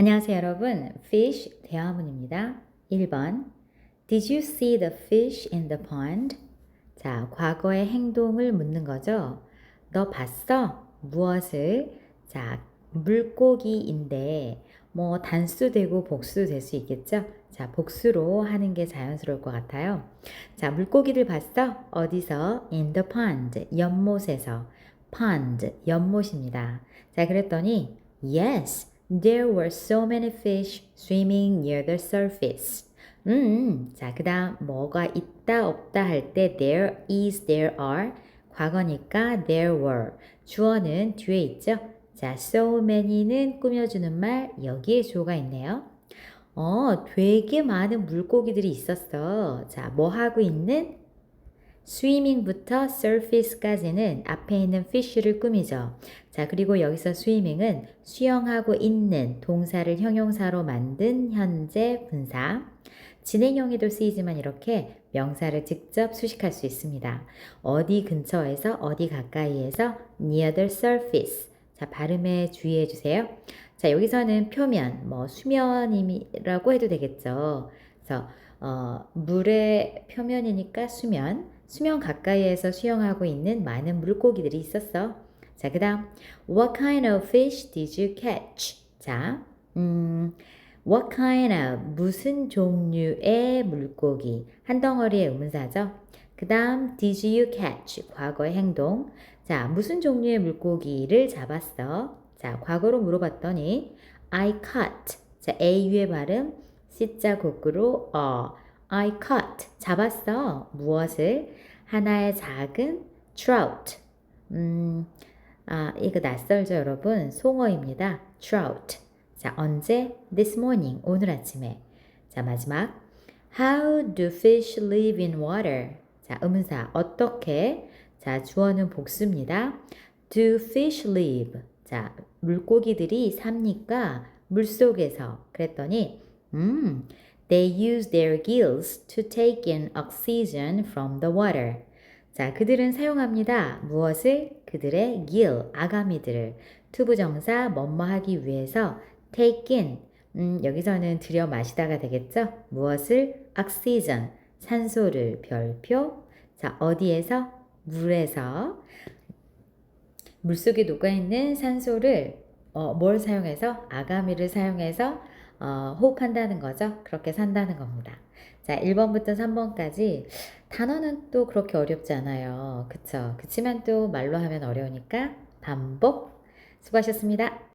안녕하세요, 여러분. fish 대화문입니다. 1번. Did you see the fish in the pond? 자, 과거의 행동을 묻는 거죠. 너 봤어? 무엇을? 자, 물고기인데 뭐 단수되고 복수될 수 있겠죠? 자, 복수로 하는 게 자연스러울 것 같아요. 자, 물고기를 봤어? 어디서? In the pond. 연못에서. pond. 연못입니다. 자, 그랬더니 yes. There were so many fish swimming near the surface. 음, 자, 그 다음, 뭐가 있다, 없다 할 때, there is, there are. 과거니까, there were. 주어는 뒤에 있죠? 자, so many는 꾸며주는 말, 여기에 주어가 있네요. 어, 되게 많은 물고기들이 있었어. 자, 뭐 하고 있는? Swimming부터 surface까지는 앞에 있는 fish를 꾸미죠. 자, 그리고 여기서 swimming은 수영하고 있는 동사를 형용사로 만든 현재 분사. 진행형에도 쓰이지만 이렇게 명사를 직접 수식할 수 있습니다. 어디 근처에서 어디 가까이에서 near the surface. 자, 발음에 주의해 주세요. 자, 여기서는 표면, 뭐 수면이라고 해도 되겠죠. 그래서 어, 물의 표면이니까 수면, 수면 가까이에서 수영하고 있는 많은 물고기들이 있었어. 자, 그 다음, What kind of fish did you catch? 자, 음, What kind of, 무슨 종류의 물고기? 한 덩어리의 의문사죠. 그 다음, Did you catch? 과거의 행동. 자, 무슨 종류의 물고기를 잡았어? 자, 과거로 물어봤더니, I caught. 자, AU의 발음, C자 곡구로 어. I caught. 잡았어. 무엇을? 하나의 작은 trout. 음, 아, 이거 낯설죠, 여러분? 송어입니다. trout. 자, 언제? This morning. 오늘 아침에. 자, 마지막. How do fish live in water? 자, 의문사. 어떻게? 자, 주어는 복수입니다. Do fish live? 자, 물고기들이 삽니까? 물 속에서. 그랬더니, 음, they use their gills to take in oxygen from the water. 자, 그들은 사용합니다. 무엇을? 그들의 gill, 아가미들을. 투부정사, 뭐뭐 하기 위해서 take in. 음, 여기서는 들여 마시다가 되겠죠? 무엇을? oxygen, 산소를, 별표. 자, 어디에서? 물에서. 물속에 녹아있는 산소를 어, 뭘 사용해서? 아가미를 사용해서 어, 호흡한다는 거죠. 그렇게 산다는 겁니다. 자, 1번부터 3번까지 단어는 또 그렇게 어렵지 않아요. 그쵸? 그치만 또 말로 하면 어려우니까 반복 수고하셨습니다.